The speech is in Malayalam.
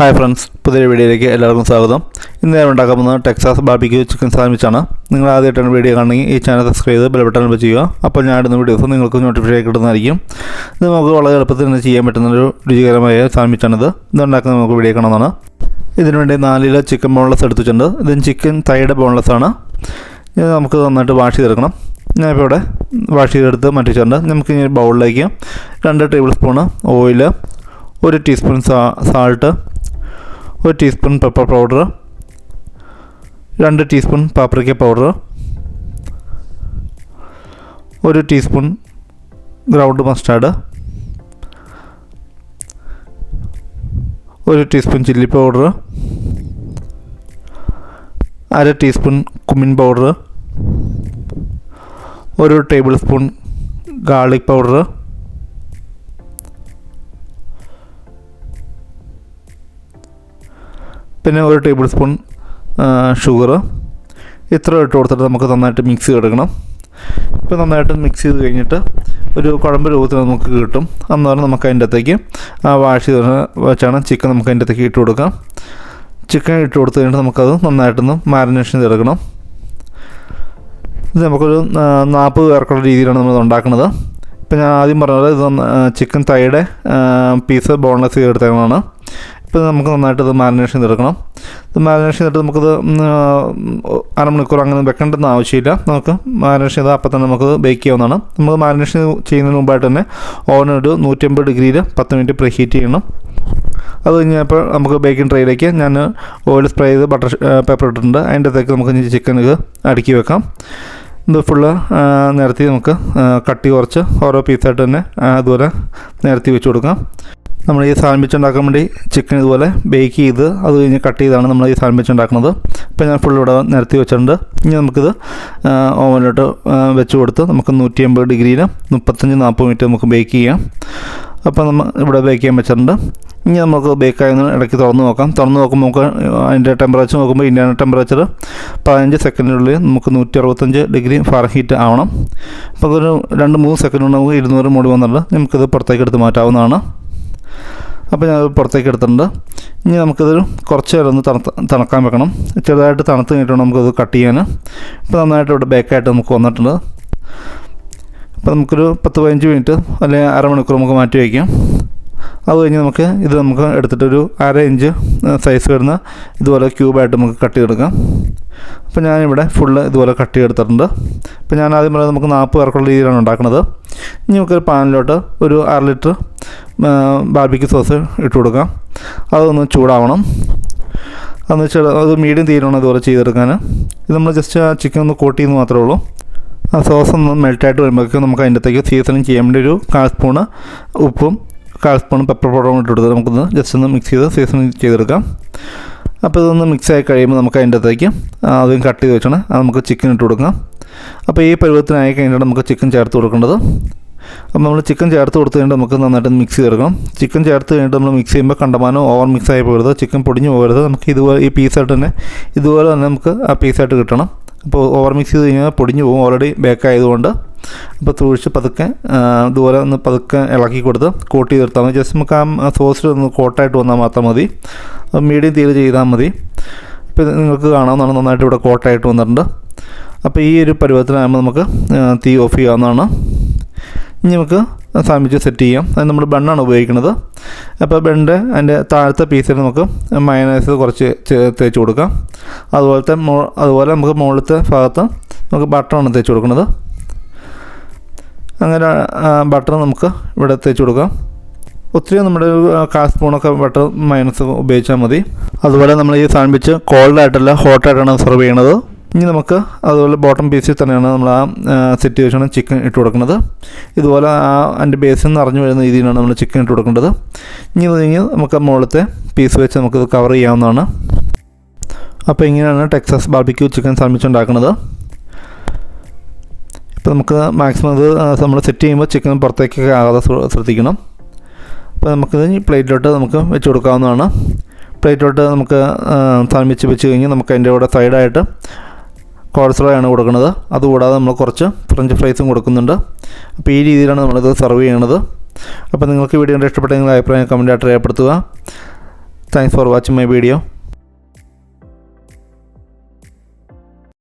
ഹായ് ഫ്രണ്ട്സ് പുതിയ വീഡിയോയിലേക്ക് എല്ലാവർക്കും സ്വാഗതം. ഇന്ന് ഞാൻ ഉണ്ടാക്കാൻ പോകുന്നത് ടെക്സാസ് ബാർബിക്യൂ ചിക്കൻ സാൻഡ്വിച്ചാണ്. നിങ്ങൾ ആദ്യമായിട്ടാണ് വീഡിയോ കാണണമെങ്കിൽ ഈ ചാനൽ സബ്സ്ക്രൈബ് ചെയ്ത് ബെൽബട്ടൺ ബട്ടൺ പ്രസ് ചെയ്യുക അപ്പോൾ ഞാൻ ഇടുന്ന വീഡിയോസ് നിങ്ങൾക്ക് നോട്ടിഫിക്കേഷൻ കിട്ടുന്നതായിരിക്കും. ഇത് നമുക്ക് വളരെ എളുപ്പത്തിൽ തന്നെ ചെയ്യാൻ പറ്റുന്നൊരു രുചികരമായ സാൻഡ്വിച്ചാണിത്. ഇത് ഉണ്ടാക്കുന്നത് നമുക്ക് വീഡിയോ കാണുന്നതാണ് ഇതിന് വേണ്ടി കിലോ ചിക്കൻ ബോൺലെസ് എടുത്തിട്ടുണ്ട്. ഇതിന് ചിക്കൻ തൈയുടെ ബോൺലെസ് ആണ്. ഇത് നമുക്ക് നന്നായിട്ട് വാഷ് ചെയ്തെടുക്കണം. ഞാനിപ്പോൾ ഇവിടെ വാഷ് ചെയ്തെടുത്ത് മാറ്റി വെച്ചിട്ടുണ്ട് നമുക്ക് ഇനി ബൗളിലേക്ക് രണ്ട് ടേബിൾ സ്പൂണ് ഓയിൽ ഒരു ടീസ്പൂൺ സാൾട്ട് ഒരു ടീസ്പൂൺ പെപ്പർ പൗഡർ രണ്ട് ടീസ്പൂൺ പാപ്രിക്ക പൗഡർ ഒരു ടീസ്പൂൺ ഗ്രൗണ്ട് മസ്റ്റാർഡ് ഒരു ടീസ്പൂൺ ചില്ലി പൗഡർ അര ടീസ്പൂൺ കുമിൻ പൗഡർ ഒരു ടേബിൾ സ്പൂൺ ഗാർലിക് പൗഡർ പിന്നെ ഒരു ടേബിൾ സ്പൂൺ ഷുഗർ ഇത്ര ഇട്ട് കൊടുത്തിട്ട് നമുക്ക് നന്നായിട്ട് മിക്സ് ചെയ്തെടുക്കണം. ഇപ്പോൾ നന്നായിട്ട് മിക്സ് ചെയ്ത് കഴിഞ്ഞിട്ട് ഒരു കുഴമ്പ് രൂപത്തിൽ നമുക്ക് കിട്ടും. അന്നേരം നമുക്ക് അതിന്റെ അകത്തേക്ക് വാഷ് ചെയ്ത് വെച്ചാണ് ചിക്കൻ നമുക്ക് അതിന്റെ അകത്തേക്ക് ഇട്ട് കൊടുക്കാം. ചിക്കൻ ഇട്ട് കൊടുത്തു കഴിഞ്ഞിട്ട് നമുക്കത് നന്നായിട്ടൊന്ന് മാരിനേഷൻ ചെയ്തെടുക്കണം. ഇത് നമുക്കൊരു നാൽപ്പത് പേർക്കുള്ള രീതിയിലാണ് നമ്മൾ ഉണ്ടാക്കുന്നത്. ഇപ്പം ഞാൻ ആദ്യം പറഞ്ഞത് ഇത് ചിക്കൻ തൈയുടെ പീസ് ബോൺലെസ് ചെയ്തെടുത്തതാണ്. ഇപ്പോൾ നമുക്ക് നന്നായിട്ട് ഇത് മാരിനേഷൻ ചെയ്തെടുക്കണം. ഇത് മാരിനേഷൻ ചെയ്തിട്ട് നമുക്കിത് അരമണിക്കൂർ അങ്ങനെ വെക്കേണ്ടെന്ന് ആവശ്യമില്ല. നമുക്ക് മാരിനേഷൻ ചെയ്താൽ അപ്പം തന്നെ നമുക്ക് ബേക്ക് ചെയ്യാവുന്നതാണ്. നമ്മൾ മാരിനേഷൻ ചെയ്യുന്നതിന് മുമ്പായിട്ട് തന്നെ ഓവൻ ഒരു നൂറ്റമ്പത് ഡിഗ്രിയിൽ പത്ത് മിനിറ്റ് പ്രീ ഹീറ്റ് ചെയ്യണം. അത് കഴിഞ്ഞപ്പോൾ നമുക്ക് ബേക്കിംഗ് ട്രേയിലേക്ക് ഞാൻ ഓയിൽ സ്പ്രേ ചെയ്ത് ബട്ടർ പേപ്പർ ഇട്ടിട്ടുണ്ട്. അതിന്റെ അകത്തേക്ക് നമുക്ക് ചിക്കൻ അടുക്കി വെക്കാം. ഇത് ഫുള്ള് നിരത്തി നമുക്ക് കട്ടി കുറച്ച് ഓരോ പീസായിട്ട് തന്നെ അതുപോലെ നിരത്തി വെച്ച് കൊടുക്കാം. നമ്മൾ ഈ സാൻഡ്വിച്ച് ഉണ്ടാക്കാൻ വേണ്ടി ചിക്കൻ ഇതുപോലെ ബേക്ക് ചെയ്ത് അത് കഴിഞ്ഞ് കട്ട് ചെയ്താണ് നമ്മൾ ഈ സാൻഡ്വിച്ച് ഉണ്ടാക്കുന്നത്. ഇപ്പോൾ ഞാൻ ഫുൾ ഇവിടെ നിരത്തി വെച്ചിട്ടുണ്ട്. ഇനി നമുക്കിത് ഓവനിലോട്ട് വെച്ച് കൊടുത്ത് നമുക്ക് നൂറ്റി അമ്പത് ഡിഗ്രിയിൽ മുപ്പത്തഞ്ച് നാൽപ്പത് മിനിറ്റ് നമുക്ക് ബേക്ക് ചെയ്യാം. അപ്പോൾ നമ്മൾ ഇവിടെ ബേക്ക് ചെയ്യാൻ വെച്ചിട്ടുണ്ട്. ഇനി നമുക്ക് ബേക്ക് ബേക്കായെന്ന് ഇടയ്ക്ക് തുറന്ന് നോക്കാം. തുറന്ന് നോക്കുമ്പോൾ നമുക്ക് അതിന്റെ ടെമ്പറേച്ചർ നോക്കുമ്പോൾ ഇന്ത്യൻ ടെമ്പറേച്ചർ പതിനഞ്ച് സെക്കൻഡിനുള്ളിൽ നമുക്ക് നൂറ്റി അറുപത്തഞ്ച് ഡിഗ്രി ഫാർ ഹീറ്റ് ആവണം. അപ്പോൾ ഒരു രണ്ട് മൂന്ന് സെക്കൻഡ് കൊണ്ട് നമുക്ക് ഇരുന്നൂറ് മൂടി വന്നിട്ടുണ്ട്. നമുക്കിത് പുറത്തേക്ക് എടുത്ത് മാറ്റാവുന്നതാണ്. അപ്പോൾ ഞാൻ പുറത്തേക്ക് എടുത്തിട്ടുണ്ട്. ഇനി നമുക്കിതൊരു കുറച്ച് നേരം ഒന്ന് തണുത്ത് തണുക്കാൻ വെക്കണം. ചെറുതായിട്ട് തണുത്ത് കഴിഞ്ഞിട്ട് നമുക്കത് കട്ട് ചെയ്യാൻ ഇപ്പോൾ നന്നായിട്ട് ഇവിടെ ബേക്കായിട്ട് നമുക്ക് വന്നിട്ടുണ്ട്. അപ്പോൾ നമുക്കൊരു പത്ത് പതിനഞ്ച് മിനിറ്റ് അല്ലെങ്കിൽ അരമണിക്കൂർ നമുക്ക് മാറ്റി വയ്ക്കാം അത് കഴിഞ്ഞ് നമുക്ക് ഇത് നമുക്ക് എടുത്തിട്ടൊരു അര ഇഞ്ച് സൈസ് വരുന്ന ഇതുപോലെ ക്യൂബായിട്ട് നമുക്ക് കട്ട് ചെയ്തെടുക്കാം. അപ്പോൾ ഞാനിവിടെ ഫുള്ള് ഇതുപോലെ കട്ട് ചെയ്തെടുത്തിട്ടുണ്ട്. അപ്പോൾ ഞാൻ ആദ്യം പറയുന്നത് നമുക്ക് നാൽപ്പത് പേർക്കുള്ള രീതിയിലാണ് ഉണ്ടാക്കുന്നത്. ഇനി നമുക്കൊരു പാനിലോട്ട് ഒരു അര ലിറ്റർ ബാർബിക്ക് സോസ് ഇട്ട് കൊടുക്കാം. അതൊന്ന് ചൂടാവണം. അതെന്ന് വെച്ചാൽ അത് മീഡിയം തീരണം ഇതുപോലെ ചെയ്തെടുക്കാൻ ഇത് നമ്മൾ ജസ്റ്റ് ആ ചിക്കൻ ഒന്ന് കോട്ട് ചെയ്യുന്നത് മാത്രമേ ഉള്ളൂ. ആ സോസ് ഒന്ന് മെൽട്ടായിട്ട് വരുമ്പോഴേക്കും നമുക്ക് അതിന്റെ അകത്തേക്ക് സീസണിങ് ചെയ്യാൻ വേണ്ടി ഒരു കാൽ സ്പൂണ് ഉപ്പും കാൽ സ്പൂൺ പെപ്പർ പൗഡറും ഇട്ട് കൊടുത്ത് നമുക്കൊന്ന് ജസ്റ്റ് ഒന്ന് മിക്സ് ചെയ്ത് സീസണിങ് ചെയ്തെടുക്കാം. അപ്പോൾ ഇതൊന്ന് മിക്സ് ആയി കഴിയുമ്പോൾ നമുക്ക് അതിന്റെ അകത്തേക്ക് ആദ്യം കട്ട് ചെയ്ത് വെച്ചാണ് അത് നമുക്ക് ചിക്കൻ ഇട്ട് കൊടുക്കാം. അപ്പോൾ ഈ പരുവത്തിനായി കഴിഞ്ഞിട്ട് നമുക്ക് ചിക്കൻ ചേർത്ത് കൊടുക്കേണ്ടത്. അപ്പോൾ നമ്മൾ ചിക്കൻ ചേർത്ത് കൊടുത്തു കഴിഞ്ഞിട്ട് നമുക്ക് നന്നായിട്ട് മിക്സ് ചെയ്തെടുക്കണം. ചിക്കൻ ചേർത്ത് കഴിഞ്ഞിട്ട് നമ്മൾ മിക്സ് ചെയ്യുമ്പോൾ കണ്ടമാനം ഓവർ മിക്സ് ആയി പോകരുത്. ചിക്കൻ പൊടിഞ്ഞു പോകരുത്. നമുക്ക് ഇതുപോലെ ഈ പീസായിട്ട് തന്നെ ഇതുപോലെ തന്നെ നമുക്ക് ആ പീസായിട്ട് കിട്ടണം. അപ്പോൾ ഓവർ മിക്സ് ചെയ്ത് കഴിഞ്ഞാൽ പൊടിഞ്ഞു പോകും. ഓൾറെഡി ബേക്ക് ആയതുകൊണ്ട്. അപ്പോൾ തൂഴിച്ച് പതുക്കെ ഇതുപോലെ ഒന്ന് പതുക്കെ ഇളക്കി കൊടുത്ത് കോട്ട് ചെയ്തെടുത്താൽ മതി. ജസ്റ്റ് നമുക്ക് ആ സോസിൽ ഒന്ന് കോട്ടായിട്ട് വന്നാൽ മാത്രം മതി. മീഡിയം തീരെ ചെയ്താൽ മതി. ഇപ്പോൾ നിങ്ങൾക്ക് കാണാവുന്നതാണ്. നന്നായിട്ട് ഇവിടെ കോട്ടായിട്ട് വന്നിട്ടുണ്ട്. അപ്പോൾ ഈ ഒരു പരുവത്തിനാകുമ്പോൾ നമുക്ക് തീ ഓഫ് ചെയ്യാവുന്നതാണ്. ഇനി നമുക്ക് സാൻഡ്വിച്ച് സെറ്റ് ചെയ്യാം. അത് നമ്മൾ ബണ്ണാണ് ഉപയോഗിക്കുന്നത്. അപ്പോൾ ബണ്ണ് അതിന്റെ താഴത്തെ പീസിൽ നമുക്ക് മയനൈസ് കുറച്ച് തേച്ച് കൊടുക്കാം. അതുപോലത്തെ മോ അതുപോലെ നമുക്ക് മുകളിലത്തെ ഭാഗത്ത് നമുക്ക് ബട്ടറാണ് തേച്ച് കൊടുക്കുന്നത്. അങ്ങനെ ബട്ടർ നമുക്ക് ഇവിടെ തേച്ച് കൊടുക്കാം. ഒത്തിരി നമ്മുടെ കാൽ സ്പൂണൊക്കെ ബട്ടർ മൈനസ് ഉപയോഗിച്ചാൽ മതി. അതുപോലെ നമ്മൾ ഈ സാൻഡ്വിച്ച് കോൾഡായിട്ടല്ല ഹോട്ടായിട്ടാണ് സെർവ് ചെയ്യണത് ഇനി നമുക്ക് അതുപോലെ ബോട്ടം പീസിൽ തന്നെയാണ് നമ്മൾ ആ സെറ്റ് ചിക്കൻ ഇട്ട് കൊടുക്കുന്നത്. ഇതുപോലെ ആ അതിന്റെ ബേസിൽ നിന്ന് അറിഞ്ഞു വരുന്ന രീതിയിലാണ് നമ്മൾ ചിക്കൻ ഇട്ട് കൊടുക്കേണ്ടത്. ഇനി കഴിഞ്ഞ് നമുക്ക് മുകളിലത്തെ പീസ് വെച്ച് നമുക്കിത് കവർ ചെയ്യാവുന്നതാണ്. അപ്പോൾ ഇങ്ങനെയാണ് ടെക്സസ് ബാർബിക്യൂ ചിക്കൻ സാൻഡ്വിച്ച് ഇപ്പോൾ നമുക്ക് മാക്സിമം ഇത് നമ്മൾ സെറ്റ് ചെയ്യുമ്പോൾ ചിക്കൻ പുറത്തേക്കൊക്കെ ആകാതെ ശ്രദ്ധിക്കണം. അപ്പോൾ നമുക്കിത് പ്ലേറ്റിലോട്ട് നമുക്ക് വെച്ച് കൊടുക്കാവുന്നതാണ്. പ്ലേറ്റിലോട്ട് നമുക്ക് സാൻഡ്വിച്ച് വെച്ച് കഴിഞ്ഞ് നമുക്ക് അതിന്റെ കൂടെ സൈഡായിട്ട് കോൾസ്ലോയാണ് കൊടുക്കുന്നത്. അതുകൂടാതെ നമ്മൾ കുറച്ച് ഫ്രഞ്ച് ഫ്രൈസും കൊടുക്കുന്നുണ്ട്. അപ്പോൾ ഈ രീതിയിലാണ് നമ്മളിത് സെർവ് ചെയ്യുന്നത് അപ്പോൾ നിങ്ങൾക്ക് വീഡിയോ ഇഷ്ടപ്പെട്ടെങ്കിൽ അഭിപ്രായം കമന്റായിട്ട് രേഖപ്പെടുത്തുക. Thanks for watching my video